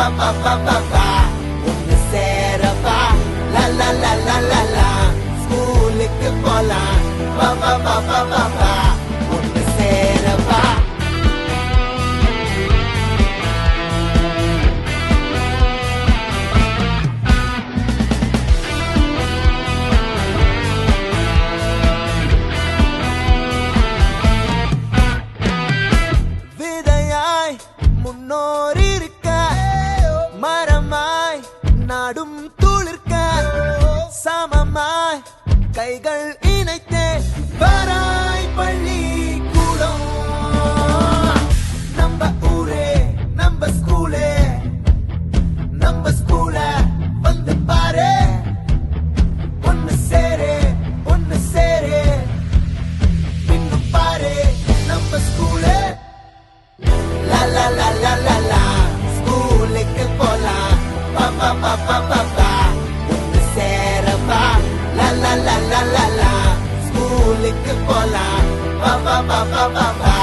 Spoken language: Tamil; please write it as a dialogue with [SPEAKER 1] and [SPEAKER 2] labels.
[SPEAKER 1] பா பா பா பா பா ஒன்னு சேரவா லா லா லா லா லா லா ஸ்கூலுக்கு போலாம் பா பா பா பா பா நாடும் துளிர்க்க சமமாய் கைகள் இணைத்தே பா பா பா பா பா பா லா லா லா லா லா ஸ்கூலுக்கு போலாம். பா பா பா பா பா